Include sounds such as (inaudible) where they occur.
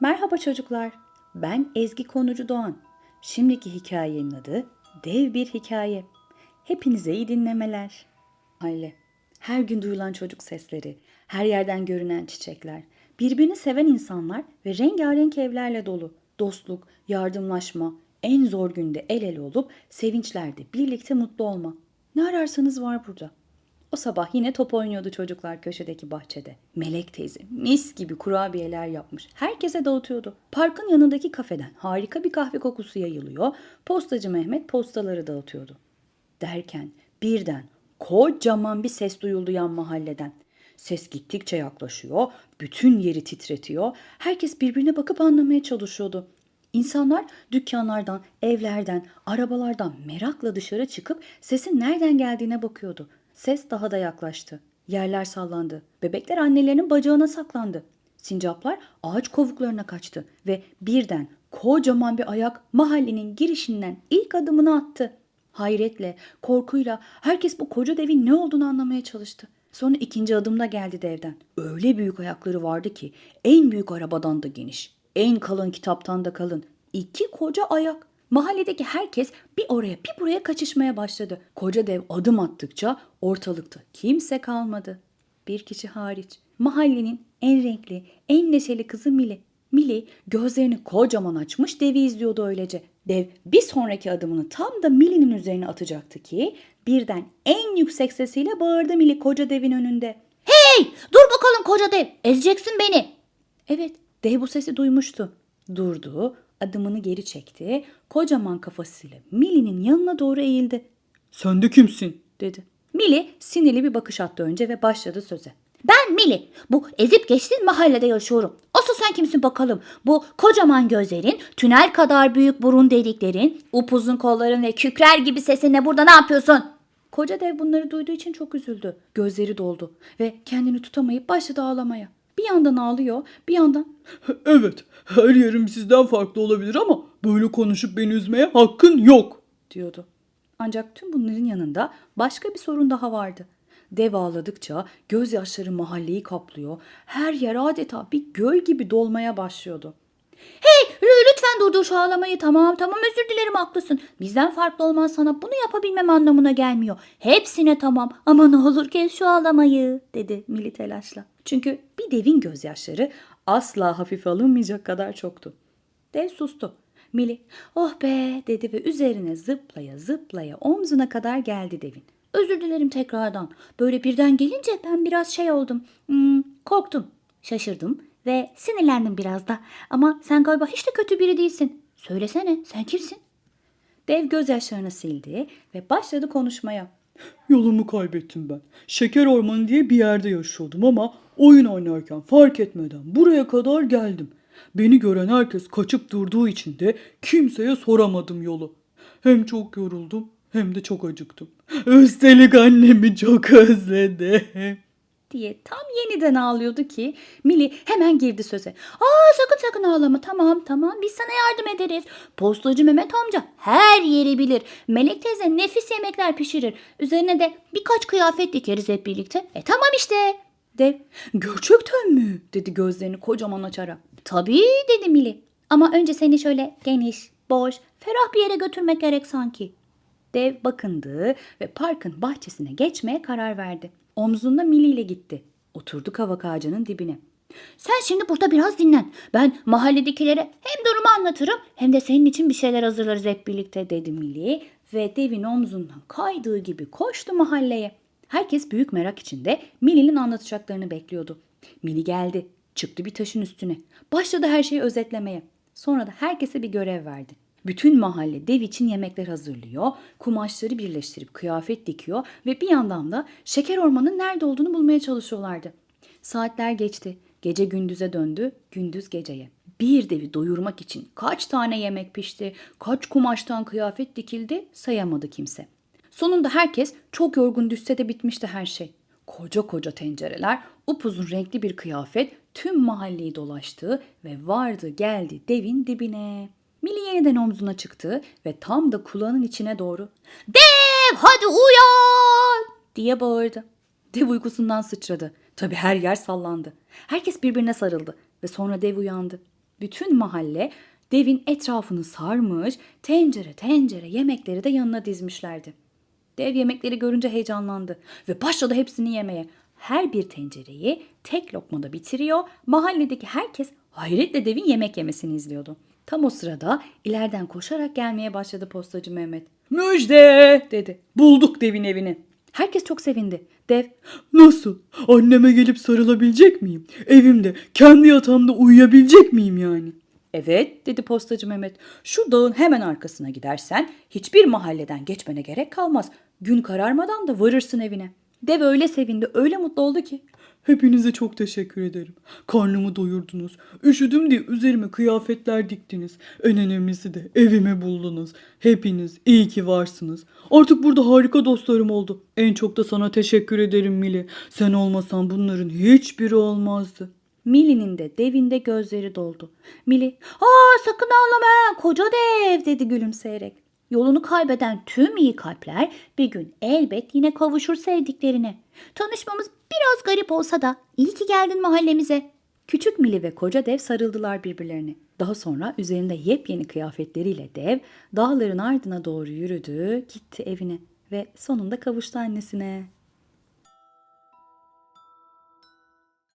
Merhaba çocuklar. Ben Ezgi Konucu Doğan. Şimdiki hikayenin adı Dev Bir Hikaye. Hepinize iyi dinlemeler. Aile. Her gün duyulan çocuk sesleri, her yerden görünen çiçekler, birbirini seven insanlar ve rengarenk evlerle dolu. Dostluk, yardımlaşma, en zor günde el ele olup sevinçlerde birlikte mutlu olma. Ne ararsanız var burada. O sabah yine top oynuyordu çocuklar köşedeki bahçede. Melek teyze mis gibi kurabiyeler yapmış. Herkese dağıtıyordu. Parkın yanındaki kafeden harika bir kahve kokusu yayılıyor. Postacı Mehmet postaları dağıtıyordu. Derken birden kocaman bir ses duyuldu yan mahalleden. Ses gittikçe yaklaşıyor, bütün yeri titretiyor. Herkes birbirine bakıp anlamaya çalışıyordu. İnsanlar dükkanlardan, evlerden, arabalardan merakla dışarı çıkıp sesin nereden geldiğine bakıyordu. Ses daha da yaklaştı. Yerler sallandı. Bebekler annelerinin bacağına saklandı. Sincaplar ağaç kovuklarına kaçtı ve birden kocaman bir ayak mahallenin girişinden ilk adımını attı. Hayretle, korkuyla herkes bu koca devin ne olduğunu anlamaya çalıştı. Sonra ikinci adımda geldi devden. Öyle büyük ayakları vardı ki en büyük arabadan da geniş, en kalın kitaptan da kalın. İki koca ayak. Mahalledeki herkes bir oraya bir buraya kaçışmaya başladı. Koca dev adım attıkça ortalıkta kimse kalmadı. Bir kişi hariç. Mahallenin en renkli, en neşeli kızı Mili. Mili gözlerini kocaman açmış devi izliyordu öylece. Dev bir sonraki adımını tam da Mili'nin üzerine atacaktı ki birden en yüksek sesiyle bağırdı Mili koca devin önünde. Hey dur bakalım koca dev ezeceksin beni. Evet, dev bu sesi duymuştu. Durdu, adımını geri çekti, kocaman kafasıyla Mili'nin yanına doğru eğildi. Sen de kimsin? dedi. Mili sinirli bir bakış attı önce ve başladı söze. Ben Mili bu ezip geçtiğin mahallede yaşıyorum. Asıl sen kimsin bakalım? Bu kocaman gözlerin, tünel kadar büyük burun deliklerin, upuzun kolların ve kükrer gibi sesinle burada ne yapıyorsun? Koca dev bunları duyduğu için çok üzüldü. Gözleri doldu ve kendini tutamayıp başladı ağlamaya. Bir yandan ağlıyor, bir yandan Evet, her yerim sizden farklı olabilir ama böyle konuşup beni üzmeye hakkın yok. diyordu. Ancak tüm bunların yanında başka bir sorun daha vardı. Dev ağladıkça gözyaşları mahalleyi kaplıyor. Her yer adeta bir göl gibi dolmaya başlıyordu. Hey Lü- lütfen durdur şu ağlamayı tamam tamam özür dilerim haklısın. Bizden farklı olman sana bunu yapabilmem anlamına gelmiyor. Hepsine tamam ama ne olur kes şu ağlamayı. dedi Mili telaşla. Çünkü bir devin gözyaşları asla hafife alınmayacak kadar çoktu. Dev sustu. Mili oh be dedi ve üzerine zıplaya zıplaya omzuna kadar geldi devin. Özür dilerim tekrardan. Böyle birden gelince ben biraz şey oldum. Hmm, korktum, şaşırdım ve sinirlendim biraz da. Ama sen galiba hiç de kötü biri değilsin. Söylesene sen kimsin? Dev gözyaşlarını sildi ve başladı konuşmaya. (laughs) Yolumu kaybettim ben. Şeker Ormanı diye bir yerde yaşıyordum ama oyun oynarken fark etmeden buraya kadar geldim. Beni gören herkes kaçıp durduğu için de kimseye soramadım yolu. Hem çok yoruldum hem de çok acıktım. Üstelik annemi çok özledim. Diye tam yeniden ağlıyordu ki Mili hemen girdi söze. Aa sakın sakın ağlama tamam tamam biz sana yardım ederiz. Postacı Mehmet amca her yeri bilir. Melek teyze nefis yemekler pişirir. Üzerine de birkaç kıyafet dikeriz hep birlikte. E tamam işte. Dev gerçekten mi? dedi gözlerini kocaman açarak. Tabii dedi Mili. Ama önce seni şöyle geniş, boş, ferah bir yere götürmek gerek sanki. Dev bakındı ve parkın bahçesine geçmeye karar verdi. Omzunda Mili ile gitti. Oturdu kavak ağacının dibine. Sen şimdi burada biraz dinlen. Ben mahalledekilere hem durumu anlatırım hem de senin için bir şeyler hazırlarız hep birlikte dedi Mili. ve devin omzundan kaydığı gibi koştu mahalleye. Herkes büyük merak içinde Mili'nin anlatacaklarını bekliyordu. Mili geldi, çıktı bir taşın üstüne. Başladı her şeyi özetlemeye. Sonra da herkese bir görev verdi. Bütün mahalle dev için yemekler hazırlıyor, kumaşları birleştirip kıyafet dikiyor ve bir yandan da şeker ormanının nerede olduğunu bulmaya çalışıyorlardı. Saatler geçti. Gece gündüze döndü, gündüz geceye. Bir devi doyurmak için kaç tane yemek pişti, kaç kumaştan kıyafet dikildi sayamadı kimse. Sonunda herkes çok yorgun düşse de bitmişti her şey. Koca koca tencereler, upuzun renkli bir kıyafet tüm mahalleyi dolaştı ve vardı geldi devin dibine. Mili yeniden omzuna çıktı ve tam da kulağının içine doğru Dev hadi uyan. diye bağırdı. Dev uykusundan sıçradı. Tabi her yer sallandı. Herkes birbirine sarıldı ve sonra dev uyandı. Bütün mahalle devin etrafını sarmış, tencere tencere yemekleri de yanına dizmişlerdi. Dev yemekleri görünce heyecanlandı ve başladı hepsini yemeye. Her bir tencereyi tek lokmada bitiriyor, mahalledeki herkes hayretle devin yemek yemesini izliyordu. Tam o sırada ileriden koşarak gelmeye başladı postacı Mehmet. Müjde! Dedi. Bulduk devin evini. Herkes çok sevindi. Dev, Nasıl? Anneme gelip sarılabilecek miyim? Evimde, kendi yatağımda uyuyabilecek miyim yani? evet dedi postacı Mehmet. Şu dağın hemen arkasına gidersen hiçbir mahalleden geçmene gerek kalmaz. Gün kararmadan da varırsın evine. Dev öyle sevindi, öyle mutlu oldu ki. Hepinize çok teşekkür ederim. Karnımı doyurdunuz. Üşüdüm diye üzerime kıyafetler diktiniz. En önemlisi de evimi buldunuz. Hepiniz iyi ki varsınız. Artık burada harika dostlarım oldu. En çok da sana teşekkür ederim Mili. Sen olmasan bunların hiçbiri olmazdı. Milli'nin de devinde gözleri doldu. Mili, ''Aa sakın ağlama koca dev'' dedi gülümseyerek. Yolunu kaybeden tüm iyi kalpler bir gün elbet yine kavuşur sevdiklerine. Tanışmamız biraz garip olsa da iyi ki geldin mahallemize. Küçük Mili ve koca dev sarıldılar birbirlerine. Daha sonra üzerinde yepyeni kıyafetleriyle dev dağların ardına doğru yürüdü, gitti evine ve sonunda kavuştu annesine.